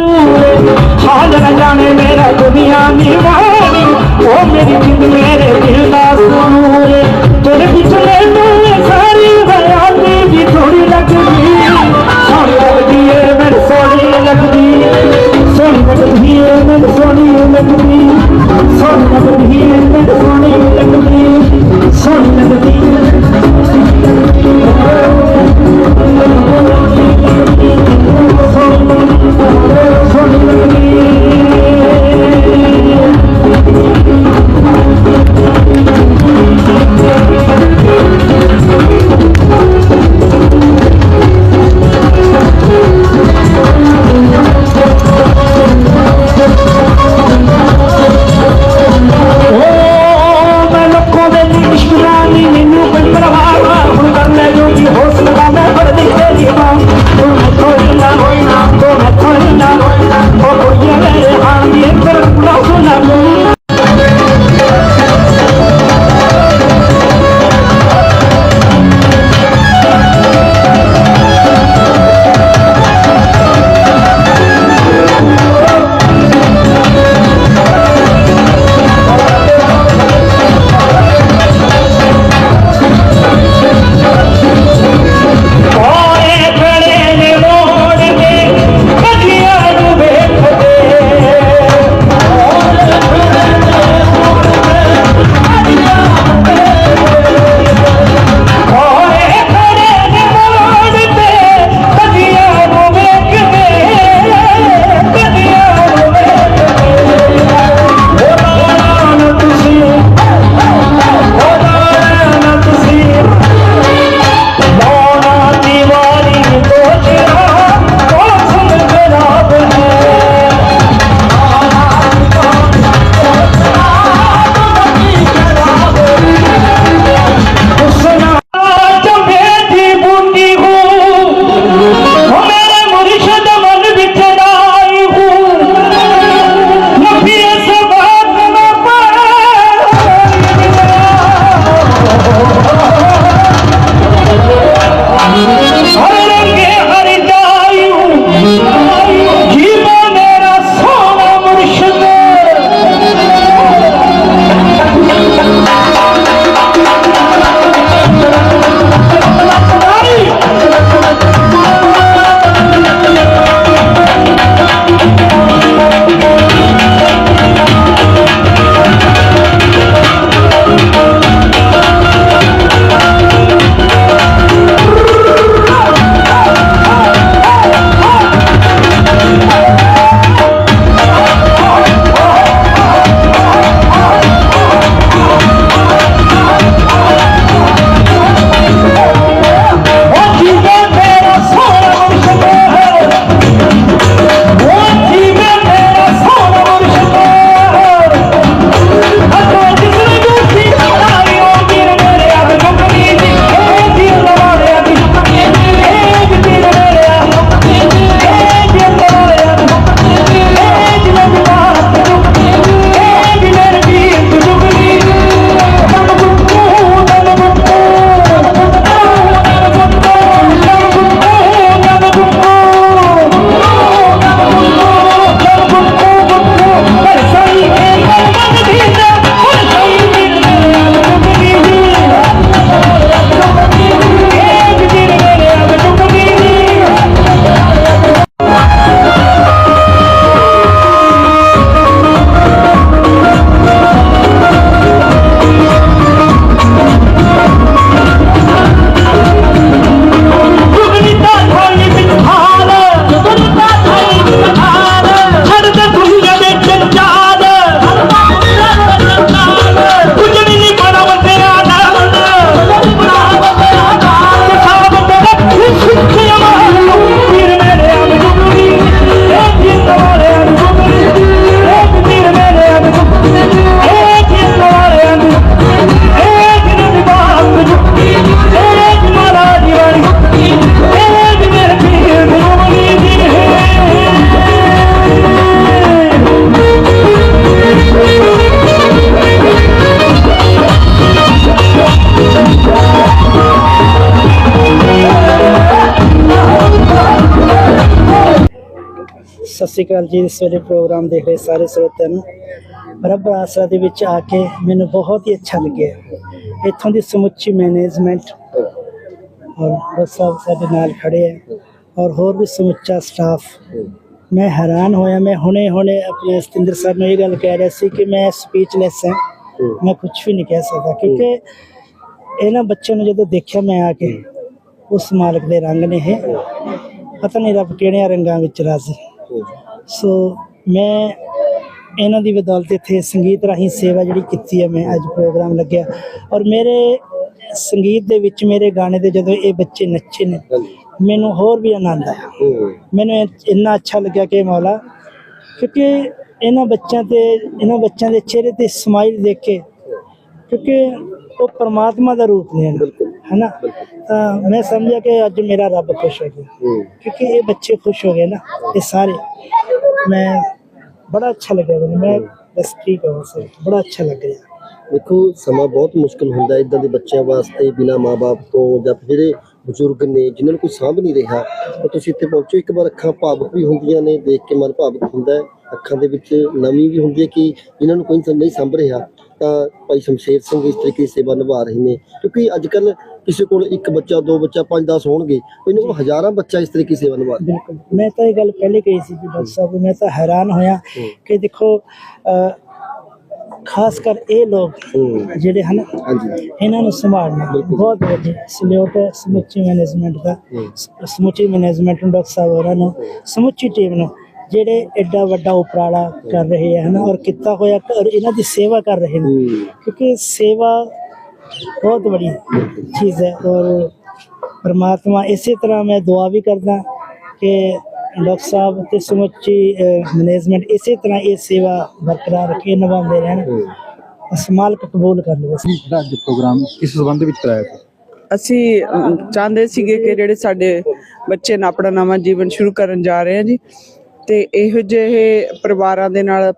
ਹਾਲ ਨਾ ਜਾਣੇ ਮੇਰਾ ਦੁਨੀਆ ਨਿਵਾਰੀ ਉਹ ਮੇਰੀ ਜਿੰਦ ਮੇਰੇ ਦਿਲ ਦਾ ਸੂਰ ਤੇਰੇ ਪਿੱਛੇ ਮੈਨੂੰ ਸਾਰੀ ਹਯਾਤੀ ਵੀ ਥੋੜੀ ਲੱਗਦੀ। ਸੋਹਣੀ ਲੱਗਦੀ ਏ, ਮੈਨੂੰ ਸੋਹਣੀ ਲੱਗਦੀ। ਸੋਹਣੀ ਲੱਗਦੀ ਏ, ਮੈਨੂੰ ਸੋਹਣੀ ਲੱਗਦੀ। ਸੋਹਣੀ ਲੱਗਦੀ ਏ, ਮੈਨੂੰ ਸਤਿ ਸ਼੍ਰੀ ਅਕਾਲ ਜੀ, ਇਸ ਵੇਲੇ ਪ੍ਰੋਗਰਾਮ ਦੇਖ ਰਹੇ ਸਾਰੇ ਸਰੋਤਿਆਂ ਨੂੰ। ਰੱਬ ਆਸਰਾ ਦੇ ਵਿੱਚ ਆ ਕੇ ਮੈਨੂੰ ਬਹੁਤ ਹੀ ਅੱਛਾ ਲੱਗਿਆ। ਇੱਥੋਂ ਦੀ ਸਮੁੱਚੀ ਮੈਨੇਜਮੈਂਟ ਔਰ ਬਸ ਸਾਹਿਬ ਸਾਡੇ ਨਾਲ ਖੜੇ ਹੈ ਔਰ ਹੋਰ ਵੀ ਸਮੁੱਚਾ ਸਟਾਫ ਮੈਂ ਹੈਰਾਨ ਹੋਇਆ, ਮੈਂ ਹੁਣੇ ਹੁਣੇ ਆਪਣੇ ਸਤਿੰਦਰ ਸਰ ਨੂੰ ਇਹ ਗੱਲ ਕਹਿ ਰਿਹਾ ਸੀ ਕਿ ਮੈਂ ਸਪੀਚਲੈਸ ਹਾਂ। ਮੈਂ ਕੁਝ ਵੀ ਨਹੀਂ ਕਹਿ ਸਕਦਾ, ਕਿਉਂਕਿ ਇਹਨਾਂ ਬੱਚਿਆਂ ਨੂੰ ਜਦੋਂ ਦੇਖਿਆ ਮੈਂ ਆ ਕੇ, ਉਸ ਮਾਲਕ ਦੇ ਰੰਗ ਨੇ ਇਹ। ਪਤਾ ਨਹੀਂ ਰੱਬ ਕਿਹੜਿਆਂ ਰੰਗਾਂ ਵਿੱਚ ਰਾਜ਼ੀ। ਸੋ ਮੈਂ ਇਹਨਾਂ ਦੀ ਬਦੌਲਤ ਇੱਥੇ ਸੰਗੀਤ ਰਾਹੀਂ ਸੇਵਾ ਜਿਹੜੀ ਕੀਤੀ ਹੈ ਮੈਂ ਅੱਜ ਪ੍ਰੋਗਰਾਮ ਲੱਗਿਆ। ਔਰ ਮੇਰੇ ਸੰਗੀਤ ਦੇ ਵਿੱਚ ਮੇਰੇ ਗਾਣੇ ਦੇ ਜਦੋਂ ਇਹ ਬੱਚੇ ਨੱਚੇ ਨੇ ਮੈਨੂੰ ਹੋਰ ਵੀ ਆਨੰਦ ਆਇਆ। ਮੈਨੂੰ ਇੰਨਾ ਅੱਛਾ ਲੱਗਿਆ ਕਿ ਮੌਲਾ ਕਿਉਂਕਿ ਇਹਨਾਂ ਬੱਚਿਆਂ ਤੇ ਇਹਨਾਂ ਬੱਚਿਆਂ ਦੇ ਚਿਹਰੇ ਤੇ ਸਮਾਈਲ ਦੇਖ ਕੇ ਕਿਉਂਕਿ ਉਹ ਪ੍ਰਮਾਤਮਾ ਦਾ ਰੂਪ ਨੇ। ਹੈਨਾ? ਤਾਂ ਮੈਂ ਸਮਝਿਆ ਕਿ ਅੱਜ ਮੇਰਾ ਰੱਬ ਖੁਸ਼ ਹੋ ਗਿਆ। ਕਿਉਂਕਿ ਇਹ ਬੱਚੇ ਖੁਸ਼ ਹੋ ਗਏ ਨਾ ਇਹ ਸਾਰੇ। ਮੈਂ ਬੜਾ ਅੱਛਾ ਲੱਗਿਆ ਮੈਨੂੰ। ਮੈਂ ਬਸ ਠੀਕ ਹਾਂ ਬਸ ਬੜਾ ਅੱਛਾ ਲੱਗ ਰਿਹਾ। ਦੇਖੋ ਸਮਾਂ ਬਹੁਤ ਮੁਸ਼ਕਲ ਹੁੰਦਾ ਹੈ ਇਦਾਂ ਦੇ ਬੱਚਿਆਂ ਵਾਸਤੇ ਬਿਨਾ ਮਾਪੇ ਤੋਂ ਜਾਂ ਫਿਰ ਜਿਹੜੇ ਬਜ਼ੁਰਗ ਨੇ ਜਿਨ੍ਹਾਂ ਨੂੰ ਕੋਈ ਸਾਂਭ ਨਹੀਂ ਰਿਹਾ ਤਾਂ ਤੁਸੀਂ ਇੱਥੇ ਪਹੁੰਚੋ। ਇੱਕ ਵਾਰ ਅੱਖਾਂ ਭਾਵੁਕ ਵੀ ਹੁੰਦੀਆਂ ਨੇ ਦੇਖ ਕੇ ਮਨ ਭਾਵੁਕ ਹੁੰਦਾ ਹੈ। ਅੱਖਾਂ ਦੇ ਵਿੱਚ ਨਮੀ ਵੀ ਹੁੰਦੀ ਹੈ ਕਿ ਜਿਨ੍ਹਾਂ ਨੂੰ ਕੋਈ ਨਹੀਂ ਸਾਂਭ ਰਿਹਾ ਤਾਂ ਭਾਈ ਸ਼ਮਸ਼ੇਰ ਸਿੰਘ ਇਸ ਤਰੀਕੇ ਦੀ ਸੇਵਾ ਨਿਭਾ ਰਹੇ ਨੇ। ਕਿਉਂਕਿ ਅੱਜ ਕੱਲ ਕਿਸੇ ਕੋਲ ਇੱਕ ਬੱਚਾ ਦੋ ਬੱਚਾ ਪੰਜ 10 ਹੋਣਗੇ ਇਹਨਾਂ ਕੋਲ ਹਜ਼ਾਰਾਂ ਬੱਚਾ ਇਸ ਤਰੀਕੇ ਸੇਵਾ ਨਿਭਾ ਬਿਲਕੁਲ। ਮੈਂ ਤਾਂ ਇਹ ਗੱਲ ਪਹਿਲੇ ਕਹੀ ਸੀ ਜੀ ਡਾਕਟਰ ਸਾਹਿਬ ਮੈਂ ਤਾਂ ਹੈਰਾਨ ਹੋਇਆ ਕਿ ਦੇਖੋ ਖਾਸ ਕਰ ਇਹ ਲੋਕ ਜਿਹੜੇ ਹਨ ਇਹਨਾਂ ਨੂੰ ਸੰਭਾਲਣਾ ਬਹੁਤ ਵੱਡੀ ਸਲਿਊਟ ਸਮੁੱਚੀ ਮੈਨੇਜਮੈਂਟ ਦਾ। ਸਮੁੱਚੀ ਮੈਨੇਜਮੈਂਟ ਨੂੰ ਡਾਕਟਰ ਸਾਹਿਬ ਹੋਰਾਂ ਨੂੰ ਸਮੁੱਚੀ ਟੀਮ ਨੂੰ ਜਿਹੜੇ ਐਡਾ ਵੱਡਾ ਉਪਰਾਲਾ ਕਰ ਰਹੇ ਹਨ ਔਰ ਕੀਤਾ ਹੋਇਆ ਔਰ ਇਹਨਾਂ ਦੀ ਸੇਵਾ ਕਰ ਰਹੇ ਨੇ। ਕਿਉਂਕਿ ਸੇਵਾ बहुत बड़ी चीज़ है और परमात्मा इसी तरह मैं दुआ भी करदा कि डॉक्टर साहब ਤੇ ਸਮੁੱਚੀ ਮੈਨੇਜਮੈਂਟ ਇਸੇ ਤਰ੍ਹਾਂ ਇਹ ਸੇਵਾ ਬਰਕਰਾਰ ਰੱਖੇ ਨਿਭਾਉਂਦੇ ਰਹਿਣ ਬਸ ਮਾਲਕ ਕਬੂਲ ਕਰ ਲਵੇ ਜਿਹੜਾ ਅੱਜ ਪ੍ਰੋਗਰਾਮ ਕਿਸ ਸੰਬੰਧ ਵਿੱਚ ਕਰਾਇਆ ਸੀ ਅਸੀਂ ਅਮ, ਚਾਹੁੰਦੇ ਸੀਗੇ ਕਿ ਜਿਹੜੇ ਸਾਡੇ ਬੱਚੇ ਨੇ ਆਪਣਾ ਨਵਾਂ ਜੀਵਨ ਸ਼ੁਰੂ ਕਰਨ ਜਾ ਰਹੇ ਆ ਜੀ ਤੇ ਇਹੋ ਜਿਹੇ ਪਰਿਵਾਰਾਂ ਦੇ ਨਾਲ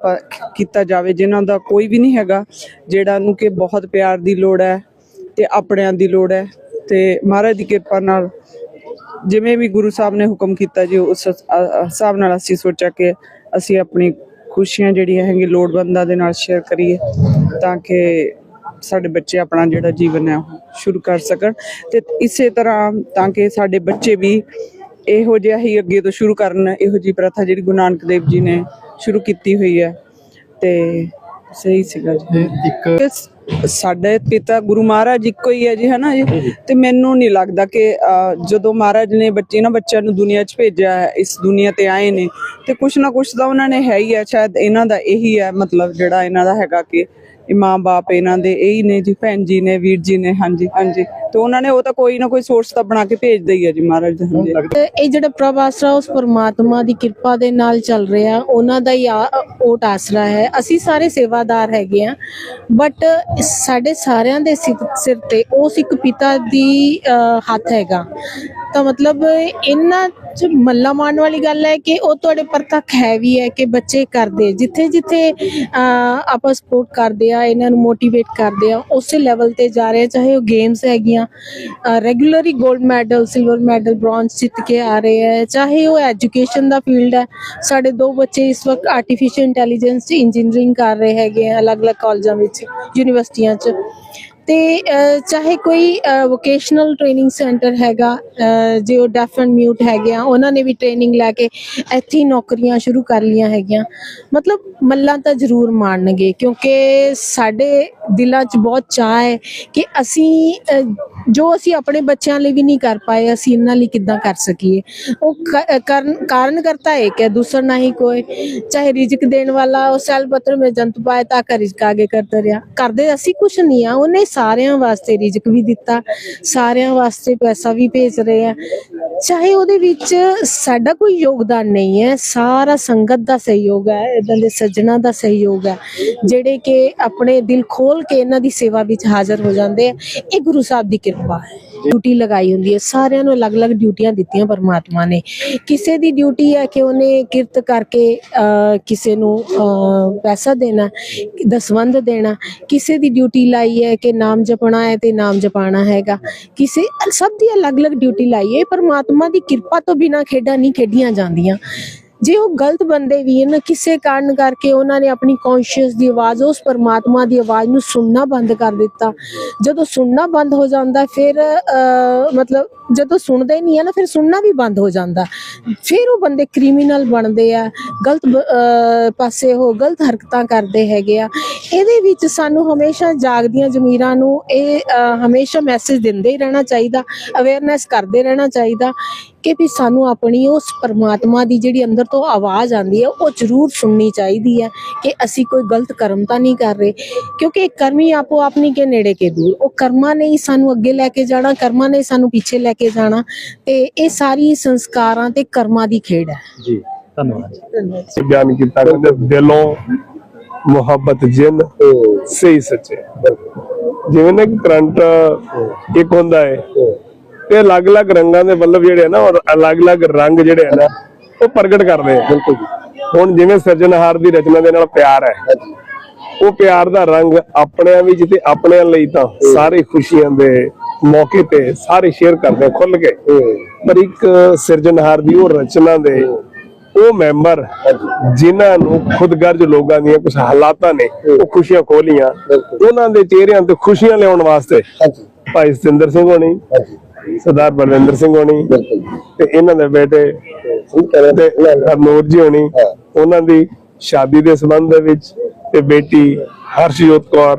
ਕੀਤਾ ਜਾਵੇ, ਜਿਨ੍ਹਾਂ ਦਾ ਕੋਈ ਵੀ ਨਹੀਂ ਹੈਗਾ, ਜਿਹੜਾ ਨੂੰ ਕਿ ਬਹੁਤ ਪਿਆਰ ਦੀ ਲੋੜ ਹੈ ਤੇ ਆਪਣਿਆਂ ਦੀ ਲੋੜ ਹੈ। ਤੇ ਮਹਾਰਾਜ ਦੀ ਕਿਰਪਾ ਨਾਲ ਜਿਵੇਂ ਵੀ ਗੁਰੂ ਸਾਹਿਬ ਨੇ ਹੁਕਮ ਕੀਤਾ ਜੀ, ਉਸ ਹਿਸਾਬ ਨਾਲ ਅਸੀਂ ਸੋਚਿਆ ਕਿ ਅਸੀਂ ਆਪਣੀ ਖੁਸ਼ੀਆਂ ਜਿਹੜੀਆਂ ਹੈਗੀਆਂ ਲੋੜਵੰਦਾਂ ਦੇ ਨਾਲ ਸ਼ੇਅਰ ਕਰੀਏ ਤਾਂ ਕਿ ਸਾਡੇ ਬੱਚੇ ਆਪਣਾ ਜਿਹੜਾ ਜੀਵਨ ਹੈ ਉਹ ਸ਼ੁਰੂ ਕਰ ਸਕਣ। ਤੇ ਇਸੇ ਤਰ੍ਹਾਂ ਤਾਂ ਕਿ ਸਾਡੇ ਬੱਚੇ ਵੀ ਇਹੋ ਜਿਹਾ ਹੀ ਅੱਗੇ ਤੋਂ ਸ਼ੁਰੂ ਕਰਨ ਇਹੋ ਜੀ ਪ੍ਰਥਾ ਜਿਹੜੀ ਗੁਰੂ ਨਾਨਕ ਦੇਵ ਜੀ ਨੇ ਸ਼ੁਰੂ ਕੀਤੀ ਹੋਈ ਹੈ। ਤੇ ਸਹੀ ਸੀਗਾ ਜੀ। ਇੱਕ ਸਾਡੇ ਪਿਤਾ ਗੁਰੂ ਮਹਾਰਾਜ ਇੱਕੋ ਹੀ ਹੈ ਜੀ ਹਨਾ ਜੀ? ਤੇ ਮੈਨੂੰ ਨਹੀਂ ਲੱਗਦਾ ਕਿ ਜਦੋਂ ਮਹਾਰਾਜ ਨੇ ਬੱਚੇ ਨਾ ਬੱਚਿਆਂ ਨੂੰ ਦੁਨੀਆ 'ਚ ਭੇਜਿਆ ਹੈ ਇਸ ਦੁਨੀਆ ਤੇ ਆਏ ਨੇ ਤੇ ਕੁਛ ਨਾ ਕੁਛ ਤਾਂ ਉਹਨਾਂ ਨੇ ਹੈ ਹੀ ਹੈ ਸ਼ਾਇਦ ਇਹਨਾਂ ਦਾ ਇਹੀ ਹੈ ਮਤਲਬ ਜਿਹੜਾ ਇਹਨਾਂ ਦਾ ਹੈਗਾ ਕਿ ਇਹ ਮਾਂ-ਬਾਪ ਇਹਨਾਂ ਦੇ ਇਹੀ ਨੇ ਜੀ ਭੈਣ ਜੀ ਨੇ ਵੀਰ ਜੀ ਨੇ ਹਾਂਜੀ ਹਾਂਜੀ। ਤੇ ਉਹਨਾਂ ਨੇ ਉਹ ਤਾਂ ਕੋਈ ਨਾ ਕੋਈ ਸੋਰਸ ਤਾਂ ਬਣਾ ਕੇ ਭੇਜਦੇ ਹੀ ਹੈ ਜੀ ਮਹਾਰਾਜ ਦਾ ਹਾਂਜੀ ਇਹ ਜਿਹੜਾ ਪ੍ਰਭ ਆਸਰਾ ਉਸ ਪਰਮਾਤਮਾ ਦੀ ਕਿਰਪਾ ਦੇ ਨਾਲ ਚੱਲ ਰਿਹਾ। ਉਹਨਾਂ ਦਾ ਹੀ ਆ- ਓਟ ਆਸਰਾ ਹੈ। ਅਸੀਂ ਸਾਰੇ ਸੇਵਾਦਾਰ ਹੈਗੇ ਆ। ਬਟ ਸਾਡੇ ਸਾਰਿਆਂ ਦੇ ਸਿਰ ਸਿਰ ਤੇ ਉਸ ਇੱਕ ਪਿਤਾ ਦੀ ਹੱਥ ਹੈਗਾ। ਤਾਂ ਮਤਲਬ ਇਹਨਾਂ ਚ ਮੱਲਾ ਮਾਰਨ ਵਾਲੀ ਗੱਲ ਹੈ ਕਿ ਉਹ ਤੁਹਾਡੇ ਪ੍ਰਤੱਖ ਹੈ ਵੀ ਹੈ ਕਿ ਬੱਚੇ ਕਰਦੇ ਜਿੱਥੇ ਜਿੱਥੇ ਆਪਾਂ ਸਪੋਰਟ ਕਰਦੇ ਆ, ਇਹਨਾਂ ਨੂੰ ਮੋਟੀਵੇਟ ਕਰਦੇ ਆ, ਉਸੇ ਲੈਵਲ ਤੇ ਜਾ ਰਹੇ ਚਾਹੇ ਉਹ ਗੇਮਸ ਹੈਗੀਆਂ ਰੈਗੂਲਰਲੀ 골ਡ ਮੈਡਲ ਸਿਲਵਰ ਮੈਡਲ ਬ੍ਰੌਂਜ਼ ਜਿੱਤ ਕੇ ਆ ਰਹੇ ਹੈ ਚਾਹੇ ਉਹ ਐਜੂਕੇਸ਼ਨ ਦਾ ਫੀਲਡ ਹੈ, ਸਾਡੇ ਦੋ ਬੱਚੇ ਇਸ ਵਕਤ ਆਰਟੀਫੀਸ਼ੀਅਲ ਇੰਟੈਲੀਜੈਂਸ ਚ ਇੰਜੀਨੀਅਰਿੰਗ ਕਰ ਰਹੇ ਹੈਗੇ ਆ, ਅਲੱਗ-ਅਲੱਗ ਕਾਲਜਾਂ ਵਿੱਚ ਯੂਨੀਵਰਸਿਟੀਆਂ ਚ। ਤੇ ਚਾਹੇ ਕੋਈ ਵੋਕੇਸ਼ਨਲ ਟ੍ਰੇਨਿੰਗ ਸੈਂਟਰ ਹੈਗਾ ਜੇ ਉਹ ਡੈਫ ਐਂਡ ਮਿਊਟ ਹੈਗੇ ਆ, ਉਹਨਾਂ ਨੇ ਵੀ ਟ੍ਰੇਨਿੰਗ ਲੈ ਕੇ ਇੱਥੇ ਹੀ ਨੌਕਰੀਆਂ ਸ਼ੁਰੂ ਕਰ ਲੀਆਂ ਹੈਗੀਆਂ। ਮਤਲਬ ਮੱਲਾਂ ਤਾਂ ਜ਼ਰੂਰ ਮਾਣਨਗੇ ਕਿਉਂਕਿ ਸਾਡੇ ਦਿਲਾਂ 'ਚ ਬਹੁਤ ਚਾਹ ਹੈ ਕਿ ਅਸੀਂ ਜੋ ਅਸੀਂ ਆਪਣੇ ਬੱਚਿਆਂ ਲਈ ਵੀ ਨਹੀਂ ਕਰ ਪਾਏ, ਅਸੀਂ ਇਹਨਾਂ ਲਈ ਕਿੱਦਾਂ ਕਰ ਸਕੀਏ? ਉਹ ਕਰਨ ਕਾਰਨ ਕਰਤਾ ਇੱਕ ਹੈ, ਦੂਸਰਾ ਨਹੀਂ ਕੋਈ। ਚਾਹੇ ਰਿਜਕ ਦੇਣ ਵਾਲਾ ਉਹ ਸੈਲ ਪੱਤਰ ਮੇ ਜੰਤ ਪਾਏ ਤਾਂ ਕਰ ਰਿਜਕ ਆਗੇ ਕਰਦਾ ਰਿਹਾ। ਕਰਦੇ ਅਸੀਂ ਕੁਛ ਨਹੀਂ ਆ, ਉਹਨੇ ਸਾਰਿਆਂ ਵਾਸਤੇ ਰਿਜਕ ਵੀ ਦਿੱਤਾ, ਸਾਰਿਆਂ ਵਾਸਤੇ ਪੈਸਾ ਵੀ ਭੇਜ ਰਹੇ ਆ। ਚਾਹੇ ਉਹਦੇ ਵਿੱਚ ਸਾਡਾ ਕੋਈ ਯੋਗਦਾਨ ਨਹੀਂ ਹੈ, ਸਾਰਾ ਸੰਗਤ ਦਾ ਸਹਿਯੋਗ ਹੈ ਇਦਾਂ ਦੇ ਸੱਜਣਾ ਦਾ ਸਹਿਯੋਗ ਹੈ, ਜਿਹੜੇ ਕਿ ਆਪਣੇ ਦਿਲ ਖੋਲ ਕੇ ਇਹਨਾਂ ਦੀ ਸੇਵਾ ਵਿੱਚ ਹਾਜ਼ਰ ਹੋ ਜਾਂਦੇ ਆ। ਇਹ ਗੁਰੂ ਸਾਹਿਬ ਦੀ ਕਿਰਪਾ ਡਿਊਟੀ ਲਗਾਈ ਹੁੰਦੀ ਹੈ। ਸਾਰਿਆਂ ਨੂੰ ਅਲੱਗ-ਅਲੱਗ ਡਿਊਟੀਆਂ ਦਿੱਤੀਆਂ ਪਰਮਾਤਮਾ ਨੇ। ਕਿਸੇ ਦੀ ਡਿਊਟੀ ਹੈ ਕਿ ਉਹਨੇ ਕਿਰਤ ਕਰਕੇ ਕਿਸੇ ਨੂੰ ਪੈਸਾ ਦੇਣਾ ਦਸਵੰਦ ਦੇਣਾ, ਕਿਸੇ ਦੀ ਡਿਊਟੀ ਲਾਈ ਹੈ ਕਿ ਨਾਮ ਜਪਣਾ ਹੈ ਤੇ ਨਾਮ ਜਪਾਣਾ ਹੈਗਾ। ਕਿਸੇ ਸਭ ਦੀ ਅਲੱਗ-ਅਲੱਗ ਡਿਊਟੀ ਲਾਈ ਹੈ। ਪਰਮਾਤਮਾ ਦੀ ਕਿਰਪਾ ਤੋਂ ਬਿਨਾ ਖੇਡਾਂ ਨਹੀਂ ਖੇਡੀਆਂ ਜਾਂਦੀਆਂ। ਜੇ ਉਹ ਗਲਤ ਬੰਦੇ ਵੀ ਹਨ ਕਿਸੇ ਕਾਰਨ ਕਰਕੇ ਉਹਨਾਂ ਨੇ ਆਪਣੀ ਕੌਨਸ਼ੀਅਸ ਦੀ ਆਵਾਜ਼ ਉਸ ਪਰਮਾਤਮਾ ਦੀ ਆਵਾਜ਼ ਨੂੰ ਸੁਣਨਾ ਬੰਦ ਕਰ ਦਿੱਤਾ। ਜਦੋਂ ਸੁਣਨਾ ਬੰਦ ਹੋ ਜਾਂਦਾ ਫਿਰ ਮਤਲਬ ਜਦੋਂ ਸੁਣਦੇ ਹੀ ਨਹੀਂ ਆ ਨਾ ਫਿਰ ਸੁਣਨਾ ਵੀ ਬੰਦ ਹੋ ਜਾਂਦਾ। ਫਿਰ ਉਹ ਬੰਦੇ ਕ੍ਰਿਮੀਨਲ ਬਣਦੇ ਆ ਗਲਤ ਅਹ, ਪਾਸੇ ਉਹ ਗਲਤ ਹਰਕਤਾਂ ਕਰਦੇ ਹੈਗੇ ਆ। ਇਹਦੇ ਵਿੱਚ ਸਾਨੂੰ ਹਮੇਸ਼ਾ ਜਾਗਦੀਆਂ ਜ਼ਮੀਰਾਂ ਨੂੰ ਇਹ ਹਮੇਸ਼ਾ ਮੈਸੇਜ ਦਿੰਦੇ ਹੀ ਰਹਿਣਾ ਚਾਹੀਦਾ ਅਵੇਅਰਨੈਸ ਕਰਦੇ ਰਹਿਣਾ ਚਾਹੀਦਾ। ਕਿ ਵੀ ਸਾਨੂੰ ਆਪਣੀ ਉਸ ਪਰਮਾਤਮਾ ਦੀ ਜਿਹੜੀ ਅੰਦਰ ਤੋਂ ਆਵਾਜ਼ ਆਉਂਦੀ ਹੈ ਉਹ ਜ਼ਰੂਰ ਸੁਣਨੀ ਚਾਹੀਦੀ ਹੈ ਕਿ ਅਸੀਂ ਕੋਈ ਗਲਤ ਕਰਮ ਤਾਂ ਨਹੀਂ ਕਰ ਰਹੇ। ਕਿਉਂਕਿ ਕਰਮੀ ਆਪੋ ਆਪਣੀ ਕੇ ਨੇੜੇ ਕੇ ਦੂਰ। ਉਹ ਕਰਮਾਂ ਨੇ ਹੀ ਸਾਨੂੰ ਅੱਗੇ ਲੈ ਕੇ ਜਾਣਾ ਕਰਮਾਂ ਨੇ ਸਾਨੂੰ ਪਿੱਛੇ ਲੈ ਕੇ ਜਾਣਾ ਤੇ ਇਹ ਸਾਰੀ ਸੰਸਕਾਰਾਂ ਤੇ ਕਰਮਾਂ ਦੀ ਖੇਡ ਹੈ। ਜੀ ਧੰਨਵਾਦ। ਬਿਆਨ ਕੀਤਾ ਦਿਲੋਂ ਮੁਹੱਬਤ ਜਿੰਨ ਸਹੀ ਸੱਚੇ। ਜਿਵੇਂ ਨਾ ਕਰੰਟ ਇੱਕ ਹੁੰਦਾ ਹੈ ਤੇ ਅਲੱਗ-ਅਲੱਗ ਰੰਗਾਂ ਦੇ ਬੱਲਬ ਜਿਹੜੇ ਆ ਨਾ ਉਹ ਅਲੱਗ-ਅਲੱਗ ਰੰਗ ਜਿਹੜੇ ਆ ਨਾ ਉਹ ਪ੍ਰਗਟ ਕਰਦੇ ਆ ਬਿਲਕੁਲ ਜੀ। ਹੁਣ ਜਿਵੇਂ ਸਿਰਜਣਹਾਰ ਦੀ ਰਚਨਾ ਦੇ ਨਾਲ ਪਿਆਰ ਹੈ। ਉਹ ਪਿਆਰ ਦਾ ਰੰਗ ਆਪਣਿਆਂ ਵਿੱਚ ਤੇ ਆਪਣਿਆਂ ਲਈ ਤਾਂ ਸਾਰੇ ਖੁਸ਼ੀਆਂ ਦੇ ਮੌਕੇ ਤੇ ਸਾਰੇ ਸ਼ੇਅਰ ਕਰਦੇ ਖੁੱਲ ਕੇ। ਪਰ ਇੱਕ ਸਿਰਜਣਹਾਰ ਦੀ ਉਹ ਰਚਨਾ ਦੇ ਉਹ ਮੈਂਬਰ ਜਿਨ੍ਹਾਂ ਨੂੰ ਖੁਦਗਰਜ ਲੋਕਾਂ ਦੀਆਂ ਕੁਝ ਹਾਲਾਤਾਂ ਨੇ ਉਹ ਖੁਸ਼ੀਆਂ ਖੋਲੀਆਂ ਉਹਨਾਂ ਦੇ ਚਿਹਰਿਆਂ ਤੇ ਖੁਸ਼ੀਆਂ ਲਿਆਉਣ ਵਾਸਤੇ ਭਾਈ ਸਤਿੰਦਰ ਸਿੰਘ ਹੋਣੀ ਸਰਦਾਰ ਬਲਵਿੰਦਰ ਸਿੰਘ ਹੋਣੀ ਤੇ ਇਹਨਾਂ ਦੇ ਬੇਟੇ ਤੇ ਹਰਨੂਰ ਜੀ ਹੋਣੀ। ਉਹਨਾਂ ਦੀ ਸ਼ਾਦੀ ਦੇ ਸੰਬੰਧ ਦੇ ਵਿੱਚ ਤੇ ਬੇਟੀ ਹਰਸ਼ਜੋਤ ਕੌਰ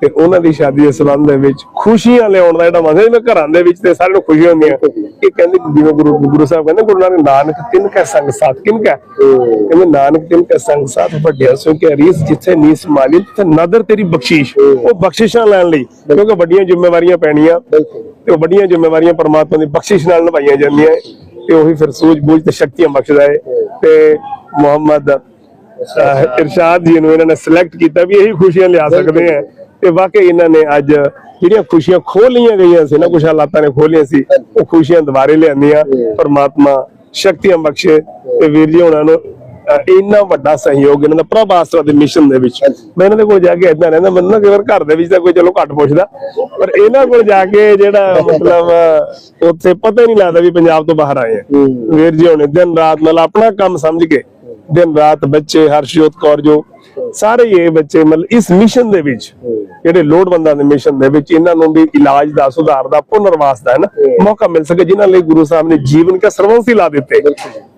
ਤੇ ਉਹਨਾਂ ਦੀ ਸ਼ਾਦੀ ਦੇ ਸੰਬੰਧ ਦੇ ਵਿੱਚ ਖੁਸ਼ੀਆਂ ਲਿਆਉਣ ਦਾ ਜਿਹੜਾ ਮਸਲਾ ਜਿਵੇਂ ਘਰਾਂ ਦੇ ਵਿੱਚ ਤੇ ਸਾਰਿਆਂ ਨੂੰ ਖੁਸ਼ੀਆਂ ਹੁੰਦੀਆਂ ਇਹ ਕਹਿੰਦੇ ਜਿਵੇਂ ਗੁਰੂ ਗੁਰੂ ਸਾਹਿਬ ਕਹਿੰਦੇ, ਗੁਰੂ ਨਾਨਕ ਨਾਨਕ ਤਿੰਨ ਕੈ ਸੰਗ ਸਾਥ ਕਿਨ ਕੈ? ਕਹਿੰਦੇ ਨਾਨਕ ਤਿੰਨ ਕੈ ਸੰਗ ਸਾਥ, ਵੱਡਿਆ ਸੋ ਕਿ ਰੀਸ ਜਿੱਥੇ ਨੀਸ ਮਾਲੀ ਤੇ ਨਦਰ ਤੇਰੀ ਬਖਸ਼ੀਸ਼। ਉਹ ਬਖਸ਼ਿਸ਼ਾਂ ਲੈਣ ਲਈ, ਕਿਉਂਕਿ ਵੱਡੀਆਂ ਜ਼ਿੰਮੇਵਾਰੀਆਂ ਪੈਣੀਆਂ ਤੇ ਉਹ ਵੱਡੀਆਂ ਜ਼ਿੰਮੇਵਾਰੀਆਂ ਪਰਮਾਤਮਾ ਦੀ ਬਖਸ਼ਿਸ਼ ਨਾਲ ਨਿਭਾਈਆਂ ਜਾਂਦੀਆਂ ਤੇ ਉਹੀ ਫਿਰ ਸੂਝ-ਬੂਝ ਤੇ ਸ਼ਕਤੀਆਂ ਬਖਸ਼ਦਾ ਹੈ ਤੇ ਮੁਹੰਮਦ ਇਰਸ਼ਾਦ ਜੀ ਨੂੰ ਇਹਨਾਂ ਨੇ ਸਿਲੈਕਟ ਕੀਤਾ ਵੀ ਇਹੀ ਖੁਸ਼ੀਆਂ ਲਿਆ ਸਕਦੇ ਆ ਤੇ ਵਾਕਈ ਇਹਨਾਂ ਨੇ ਅੱਜ ਜਿਹੜੀਆਂ ਖੁਸ਼ੀਆਂ ਖੋਹ ਲਈਆਂ ਗਈਆਂ ਸੀ ਨਾ ਕੁਛ ਹਾਲਾਤਾਂ ਨੇ ਖੋਲੀਆਂ ਸੀ ਉਹ ਖੁਸ਼ੀਆਂ ਦੁਬਾਰੇ ਲਿਆਂਦੀਆਂ ਪਰਮਾਤਮਾ ਸ਼ਕਤੀਆਂ ਬਖਸ਼ੇ ਤੇ ਵੀਰ ਜੀ ਉਹਨਾਂ ਨੂੰ ਇੰਨਾ ਵੱਡਾ ਸਹਿਯੋਗ ਇਹਨਾਂ ਦਾ ਪ੍ਰਭ ਆਸਰਾ ਦੇ ਮਿਸ਼ਨ ਦੇ ਵਿੱਚ। ਮੈਂ ਇਹਨਾਂ ਦੇ ਕੋਲ ਜਾ ਕੇ ਇਦਾਂ ਰਹਿੰਦਾ ਮੈਨੂੰ ਨਾ ਕਈ ਵਾਰ ਘਰ ਦੇ ਵਿੱਚ ਤਾਂ ਕੋਈ ਚਲੋ ਘੱਟ ਪੁੱਛਦਾ ਪਰ ਇਹਨਾਂ ਕੋਲ ਜਾ ਕੇ ਜਿਹੜਾ ਮਤਲਬ ਉੱਥੇ ਪਤਾ ਹੀ ਨਹੀਂ ਲੱਗਦਾ ਵੀ ਪੰਜਾਬ ਤੋਂ ਬਾਹਰ ਆਏ ਆ। ਵੀਰ ਜੀ ਹੁਣੇ ਦਿਨ ਰਾਤ ਨਾਲ ਆਪਣਾ ਕੰਮ ਸਮਝ ਕੇ ਦਿਨ ਰਾਤ ਬੱਚੇ ਹਰਸ਼ਜੋਤ ਕੌਰ ਜੋ ਸਾਰੇ ਇਹ ਬੱਚੇ ਮਤਲਬ ਇਸ ਮਿਸ਼ਨ ਦੇ ਵਿੱਚ ਜਿਹੜੇ ਲੋੜਵੰਦਾਂ ਦੇ ਮਿਸ਼ਨ ਦੇ ਵਿੱਚ ਇਹਨਾਂ ਨੂੰ ਵੀ ਇਲਾਜ ਦਾ ਸੁਧਾਰ ਦਾ ਪੁਨਰਵਾਸ ਦਾ ਹੈ ਨਾ ਮੌਕਾ ਮਿਲ ਸਕੇ ਜਿਨ੍ਹਾਂ ਲਈ ਗੁਰੂ ਸਾਹਿਬ ਨੇ ਜੀਵਨ ਕੇ ਸਰਵੰਸੀ ਲਾ ਦਿੱਤੇ।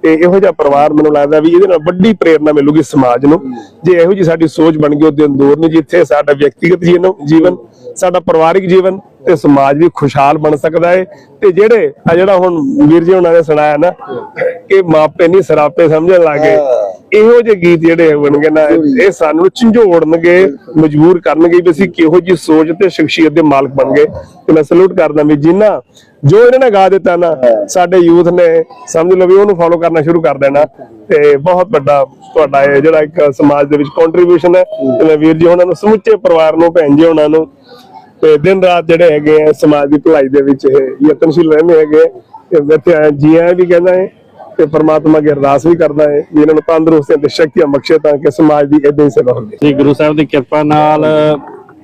ਤੇ ਇਹੋ ਜਿਹਾ ਪਰਿਵਾਰ ਮੈਨੂੰ ਲੱਗਦਾ ਵੀ ਇਹਦੇ ਨਾਲ ਵੱਡੀ ਪ੍ਰੇਰਣਾ ਮਿਲੂਗੀ ਸਮਾਜ ਨੂੰ। ਜੇ ਇਹੋ ਜੀ ਸਾਡੀ ਸੋਚ ਬਣ ਗਈ ਉਹਦੇ ਅੰਦਰ ਨਹੀਂ ਜਿੱਥੇ ਸਾਡਾ ਵਿਅਕਤੀਗਤ ਜੀਵਨ ਜੀਵਨ ਸਾਡਾ ਪਰਿਵਾਰਿਕ ਜੀਵਨ ਤੇ ਸਮਾਜ ਵੀ ਖੁਸ਼ਹਾਲ ਬਣ ਸਕਦਾ ਹੈ ਤੇ ਜਿਹੜੇ ਆ ਜਿਹੜਾ ਹੁਣ ਵੀਰ ਜੀ ਉਹਨਾਂ ਨੇ ਸੁਣਾਇਆ ਨਾ ਕਿ ਮਾਪੇ ਨਹੀਂ ਸਰਾਪੇ ਸਮਝਣ ਲੱਗੇ ਇਹੋ ਜਿਹੇ ਗੀਤ ਜਿਹੜੇ ਹੋਣਗੇ ਨਾ ਇਹ ਸਾਨੂੰ ਝੰਜੋੜਨਗੇ ਮਜਬੂਰ ਕਰਨਗੇ ਵੀ ਅਸੀਂ ਕਿਹੋ ਜੀ ਸੋਚ ਤੇ ਸ਼ਖਸੀਅਤ ਦੇ ਮਾਲਕ ਬਣ ਗਏ। ਤੇ ਮੈਂ ਸਲੂਟ ਕਰਦਾ ਵੀ ਜਿੰਨਾ ਜੋ ਇਹਨਾਂ ਨੇ ਗਾ ਦਿੱਤਾ ਨਾ ਸਾਡੇ ਯੂਥ ਨੇ ਸਮਝ ਲਓ ਵੀ ਉਹਨੂੰ ਫੋਲੋ ਕਰਨਾ ਸ਼ੁਰੂ ਕਰ ਦੇਣਾ। ਤੇ ਬਹੁਤ ਵੱਡਾ ਤੁਹਾਡਾ ਇਹ ਜਿਹੜਾ ਇੱਕ ਸਮਾਜ ਦੇ ਵਿੱਚ ਕੰਟਰੀਬਿਊਸ਼ਨ ਹੈ। ਤੇ ਮੈਂ ਵੀਰ ਜੀ ਉਹਨਾਂ ਨੂੰ ਸਮੁੱਚੇ ਪਰਿਵਾਰ ਨੂੰ ਭੈਣ ਜੀ ਉਹਨਾਂ ਨੂੰ ਤੇ ਦਿਨ ਰਾਤ ਜਿਹੜੇ ਹੈਗੇ ਆ ਸਮਾਜ ਦੀ ਭਲਾਈ ਦੇ ਵਿੱਚ ਇਹ ਯਤਨਸ਼ੀਲ ਰਹਿੰਦੇ ਹੈਗੇ। ਤੇ ਇੱਥੇ ਆਏ ਜੀਆਂ ਵੀ ਕਹਿੰਦਾ ਹੈ ਤੇ ਪਰਮਾਤਮਾ ਅੱਗੇ ਅਰਦਾਸ ਵੀ ਕਰਦਾ ਹੈ ਵੀ ਇਹਨਾਂ ਨੂੰ ਤੰਦਰੁਸਤੀ ਤੇ ਸ਼ਕਤੀਆਂ ਬਖਸ਼ੇ ਤਾਂ ਕਿ ਸਮਾਜ ਦੀ ਇਦਾਂ ਹੀ ਸੇਵਾ ਹੁੰਦੀ ਜੀ ਗੁਰੂ ਸਾਹਿਬ ਦੀ ਕਿਰਪਾ ਨਾਲ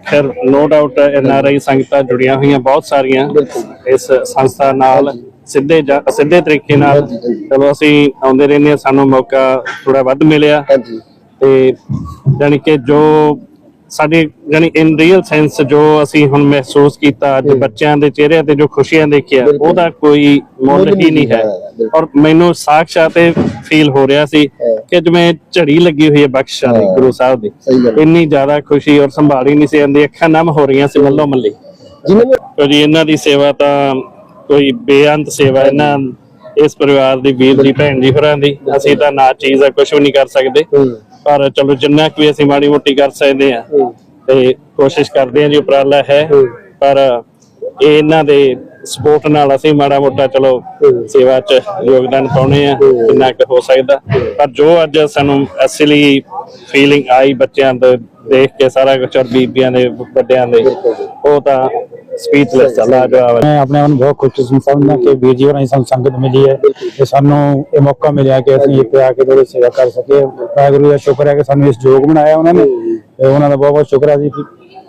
ਫਿਰ no doubt N R I ਸੰਗਤਾਂ ਜੁੜੀਆਂ ਹੋਈਆਂ ਬਹੁਤ ਸਾਰੀਆਂ ਇਸ ਸੰਸਥਾ ਨਾਲ ਸਿੱਧੇ ਜਾਂ ਅਸਿੱਧੇ ਤਰੀਕੇ ਨਾਲ। ਚਲੋ ਅਸੀਂ ਆਉਂਦੇ ਰਹਿੰਦੇ ਹਾਂ ਸਾਨੂੰ ਮੌਕਾ ਥੋੜਾ ਵੱਧ ਮਿਲਿਆ। ਹਾਂਜੀ। ਤੇ ਜਾਣੀ ਕਿ ਜੋ ਸਾਡੇ ਜਾਣੀ ਇਨ ਰੀਅਲ ਸੈਂਸ ਜੋ ਅਸੀਂ ਹੁਣ ਮਹਿਸੂਸ ਕੀਤਾ ਅੱਜ ਬੱਚਿਆਂ ਦੇ ਚਿਹਰਿਆਂ ਤੇ ਜੋ ਖੁਸ਼ੀਆਂ ਦੇਖਿਆ। ਉਹਦਾ ਕੋਈ ਮੁੱਲ ਹੀ ਨਹੀਂ ਹੈ। ਔਰ ਮੈਨੂੰ ਸਾਖਸ਼ਾਤ ਇਹ ਫੀਲ ਹੋ ਰਿਹਾ ਸੀ ਕਿ ਜਿਵੇਂ ਝੜੀ ਲੱਗੀ ਹੋਈ ਹੈ ਬਖਸ਼ਾਂ ਦੀ। ਗੁਰੂ ਸਾਹਿਬ ਦੀ। ਇੰਨੀ ਜ਼ਿਆਦਾ ਖੁਸ਼ੀ ਔਰ ਸੰਭਾਲੀ ਨਹੀਂ ਸੀ ਜਾਂਦੀ ਅੱਖਾਂ ਨਮ ਹੋ ਰਹੀਆਂ ਸੀ ਮੱਲੋ ਮੱਲੀ। ਕਿਉਂਕਿ ਇਹਨਾਂ ਦੀ ਸੇਵਾ ਤਾਂ ਕੋਈ ਬੇਅੰਤ ਸੇਵਾ ਇਹਨਾਂ ਇਸ ਪਰਿਵਾਰ ਦੀ ਵੀਰ ਦੀ ਭੈਣ ਜੀ ਹੋਰਾਂ ਦੀ। ਅਸੀਂ ਤਾਂ ਨਾ ਚੀਜ਼ ਆ ਕੁਝ ਵੀ ਨਹੀਂ ਕਰ ਸਕਦੇ। ਪਰ ਚਲੋ ਜਿੰਨਾ ਕੁ ਵੀ ਅਸੀਂ ਮਾੜੀ ਮੋਟੀ ਕਰ ਸਕਦੇ ਆ ਤੇ ਕੋਸ਼ਿਸ਼ ਕਰਦੇ ਆ ਜੀ ਉਪਰਾਲਾ ਹੈ। ਪਰ ਇਹ ਇਹਨਾਂ ਦੇ ਸਪੋਰਟ ਨਾਲ ਅਸੀਂ ਮਾੜਾ ਮੋਟਾ ਚਲੋ ਸੇਵਾ 'ਚ ਯੋਗਦਾਨ ਪਾਉਣੇ ਆ ਜਿੰਨਾ ਕੁ ਹੋ ਸਕਦਾ। ਪਰ ਜੋ ਅੱਜ ਸਾਨੂੰ ਅਸਲੀ ਫੀਲਿੰਗ ਆਈ ਬੱਚਿਆਂ ਤੋਂ ਦੇਖ ਕੇ ਸਾਰਾ ਕੁਝ ਔਰ ਬੀਬੀਆਂ ਦੇ ਵੱਡਿਆਂ ਦੇ ਉਹ ਤਾਂ ਸਪੀਚਲੈਸ ਹੈ। ਮੈਂ ਆਪਣੇ ਆਪ ਨੂੰ ਬਹੁਤ ਖੁਸ਼ਕਿਸਮਤ ਸਮਝਦਾ ਕਿ ਵੀਰ ਜੀ ਹੋਰਾਂ ਦੀ ਸਾਨੂੰ ਸੰਗਤ ਮਿਲੀ ਹੈ ਤੇ ਸਾਨੂੰ ਇਹ ਮੌਕਾ ਮਿਲਿਆ ਕਿ ਅਸੀਂ ਇੱਥੇ ਆ ਕੇ ਥੋੜੀ ਸੇਵਾ ਕਰ ਸਕੀਏ ਵਾਹਿਗੁਰੂ ਦਾ ਸ਼ੁਕਰ ਹੈ ਕਿ ਸਾਨੂੰ ਇਸ ਯੋਗ ਬਣਾਇਆ ਉਹਨਾਂ ਨੇ ਤੇ ਉਹਨਾਂ ਦਾ ਬਹੁਤ ਬਹੁਤ ਸ਼ੁਕਰ ਹੈ ਜੀ ਕਿ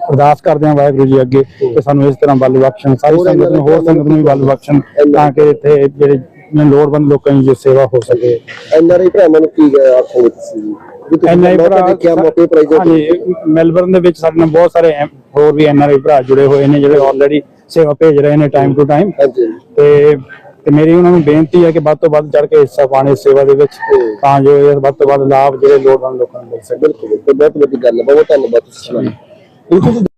ਅਰਦਾਸ ਕਰਦੇ ਹਾਂ ਵਾਹਿਗੁਰੂ ਜੀ ਅੱਗੇ ਕਿ ਸਾਨੂੰ ਇਸ ਤਰ੍ਹਾਂ ਬਲ ਬਖਸ਼ਣ ਸਾਰੀ ਸੰਗਤ ਨੂੰ ਹੋਰ ਸੰਗਤ ਨੂੰ ਵੀ ਬਲ ਬਖਸ਼ਣ ਤਾਂ ਕਿ ਇੱਥੇ ਜਿਹੜੇ ਲੋੜਵੰਦ ਲੋਕਾਂ ਦੀ ਜੋ ਸੇਵਾ ਹੋ ਸਕੇ ਐਨਆਰਆਈ ਭਰਾਵਾਂ ਨੂੰ ਕੀ ਆਖੋਗੇ ਤੁਸੀਂ ਜੀ? ਵੀ ਤੁਸੀਂ ਐਨਆਈ ਮੌਕਾ ਭਰਾ ਦੇਖਿਆ ਮੌਕੇ ਪ੍ਰਾਈਜ਼ ਹਾਂਜੀ ਮੈਲਬਰਨ ਦੇ ਵਿੱਚ ਸਾਡੇ ਨਾਲ ਬਹੁਤ ਸਾਰੇ ਹੋਰ ਵੀ ਐਨਆਰਆਈ ਭਰਾ ਜੁੜੇ ਹੋਏ ਨੇ ਜਿਹੜੇ ਆਲਰੇਡੀ ਸੇਵਾ ਭੇਜ ਰਹੇ ਨੇ ਟਾਈਮ ਟੂ ਟਾਈਮ ਹਾਂਜੀ। ਤੇ ਤੇ ਮੇਰੀ ਉਹਨਾਂ ਨੂੰ ਬੇਨਤੀ ਹੈ ਕਿ ਵੱਧ ਤੋਂ ਵੱਧ ਚੜ ਕੇ ਹਿੱਸਾ ਪਾਣੇ ਇਸ ਸੇਵਾ ਦੇ ਵਿੱਚ ਤਾਂ ਜੋ ਇਹ ਵੱਧ ਤੋਂ ਵੱਧ ਲਾਭ ਜਿਹੜੇ ਲੋੜਵੰਦ ਲੋਕਾਂ ਨੂੰ ਮਿਲ ਸਕੇ ਬਿਲਕੁਲ ਬਿਲਕੁਲ, ਬਹੁਤ ਵੱਡੀ ਗੱਲ ਹੈ। ਬਹੁਤ ਧੰਨਵਾਦ ਤੁਸੀਂ